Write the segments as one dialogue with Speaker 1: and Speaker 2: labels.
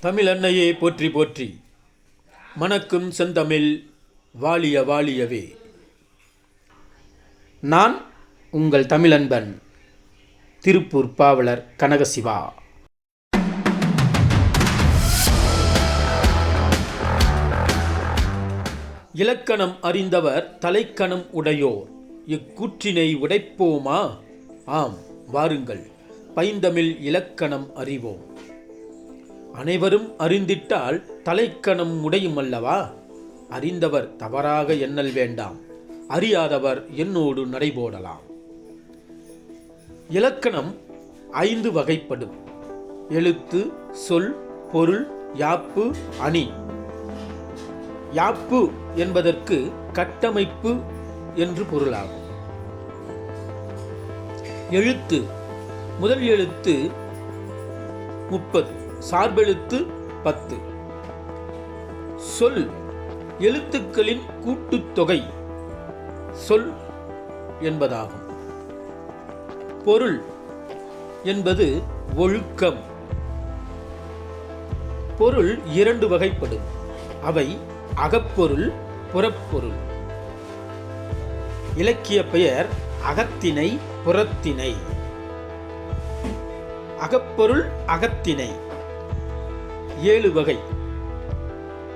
Speaker 1: தமிழ் அன்னையே போற்றி போற்றி. மணக்கும் செந்தமிழ் வாழிய வாழியவே. நான் உங்கள் தமிழன்பன் திருப்பூர் பாவலர் கனகசிவா. இலக்கணம் அறிந்தவர் தலைக்கணம் உடையோர். இக்கூற்றினை உடைப்போமா? ஆம் வாருங்கள். பைந்தமிழ் இலக்கணம் அறிவோம். அனைவரும் அறிந்திட்டால் தலைக்கணம் உடையும் அல்லவா அறிந்தவர் தவறாக எண்ணல் வேண்டாம். அறியாதவர் என்னோடு நடைபோடலாம். இலக்கணம் ஐந்து வகைப்படும். எழுத்து சொல் பொருள் யாப்பு அணி. யாப்பு என்பதற்கு கட்டமைப்பு என்று பொருளாகும். எழுத்து. முதல் எழுத்து முப்பது. சார்பெழுத்து பத்து. சொல் எழுத்துக்களின் கூட்டுத்தொகை. சொல் என்பதாகும். பொருள் என்பது ஒழுக்கம். பொருள் இரண்டு வகைப்படும். அவை அகப்பொருள் புறப்பொருள். இலக்கிய பெயர் அகத்தினை புறத்தினை அகப்பொருள் அகத்தினை ஏழு வகை.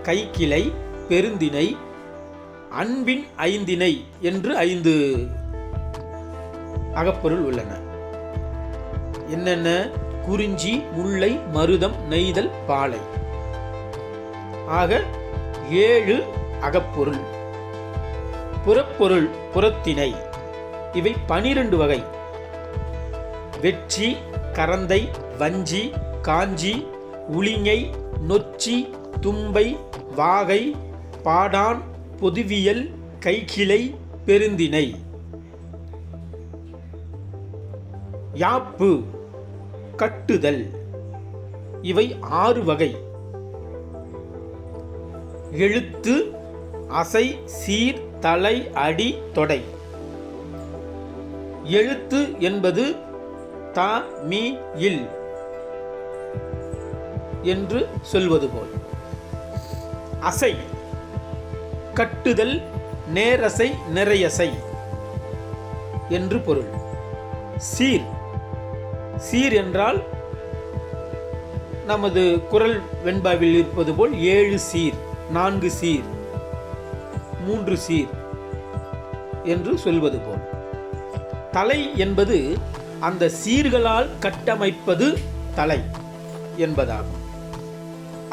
Speaker 1: கைக்கிளை பெருந்திணை அன்பின் ஐந்திணை என்று ஐந்து அகப்பொருள் உள்ளன. என்னென்ன? குறிஞ்சி முல்லை மருதம் நெய்தல் பாலை. ஆக ஏழு அகப்பொருள். புறப்பொருள் புறத்திணை. இவை பனிரெண்டு வகை. வெற்றி கரந்தை வஞ்சி காஞ்சி உளிஞை நொச்சி தும்பை வாகை பாடான் பொதுவியல் கைக்கிளை பெருந்திணை. யாப்பு கட்டுதல். இவை ஆறு வகை. எழுத்து அசை சீர் தலை அடி தொடை. எழுத்து என்பது த மீ இல். என்று சொல்வது போல். அசை கட்டுதல் நேரசை நிறையசை என்று பொருள். சீர் சீர் என்றால் நமது குரல் வெண்பாவில் இருப்பது போல் ஏழு சீர் நான்கு சீர் மூன்று சீர் என்று சொல்வது போல். தலை என்பது அந்த சீர்களால் கட்டமைப்பது தலை என்பதாகும்.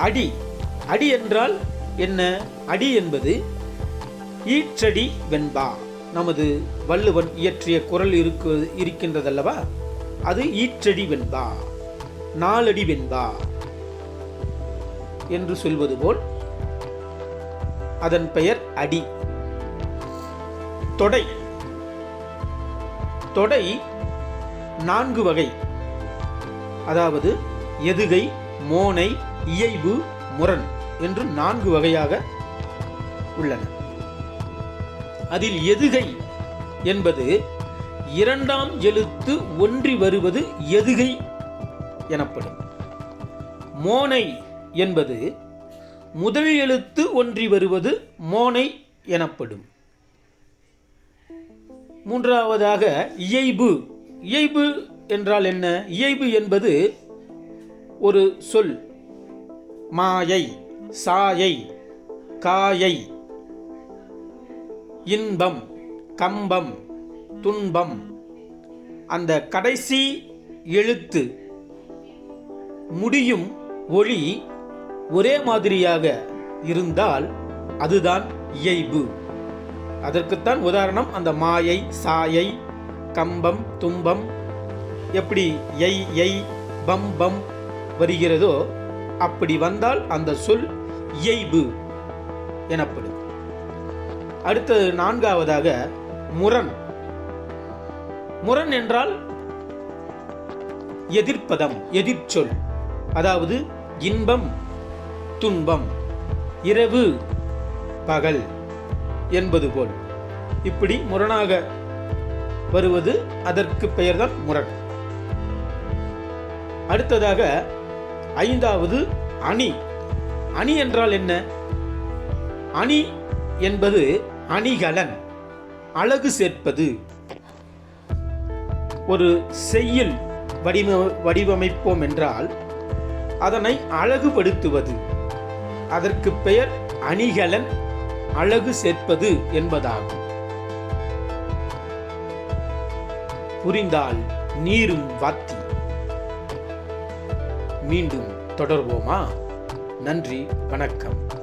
Speaker 1: அடி. அடி என்றால் என்ன? அடி என்பது ஈற்றடி வெண்பா. நமது வள்ளுவன் இயற்றிய குரல் இருக்கு இருக்கின்றதல்லவா? அது ஈற்றடி வெண்பா. நாலடி வெண்பா என்று சொல்வது போல் அதன் பெயர் அடி. தொடை. தொடை நான்கு வகை. அதாவது எதுகை மோனை இயைபு முரண் என்று நான்கு வகையாக உள்ளன. அதில் எதுகை என்பது இரண்டாம் எழுத்து ஒன்றி வருவது எதுகை எனப்படும். மோனை என்பது முதல் எழுத்து ஒன்றி வருவது மோனை எனப்படும். மூன்றாவதாக இயைபு. இயைபு என்றால் என்ன? இயைபு என்பது ஒரு சொல் மாயை சாயை காயை இன்பம் கம்பம் துன்பம். அந்த கடைசி எழுத்து முடியும் ஒளி ஒரே மாதிரியாக இருந்தால் அதுதான் இயைபு. அதற்குத்தான் உதாரணம் அந்த மாயை சாயை கம்பம் தும்பம் எப்படி எய் எய் பம் பம் வருகிறதோ அப்படி வந்தால் அந்த சொல் இயைபு எனப்படும். அடுத்தது நான்காவதாக முரண். முரண் என்றால் எதிர்ப்பதம் எதிர்ச்சொல். அதாவது இன்பம் துன்பம் இரவு பகல் என்பது போல். இப்படி முரணாக வருவது அதற்கு பெயர்தான் முரண். அடுத்ததாக ஐந்தாவது அணி. அணி என்றால் என்ன? அணி என்பது அணிகலன் அழகு சேர்ப்பது. ஒரு செய்யில் வடிவ வடிவமைப்போம் என்றால் அதனை அழகுபடுத்துவது. அதற்கு பெயர் அணிகலன் அழகு சேர்ப்பது என்பதாகும். புரிந்தால் நீரும் வாத்தி. மீண்டும் தொடர்வோமா? நன்றி வணக்கம்.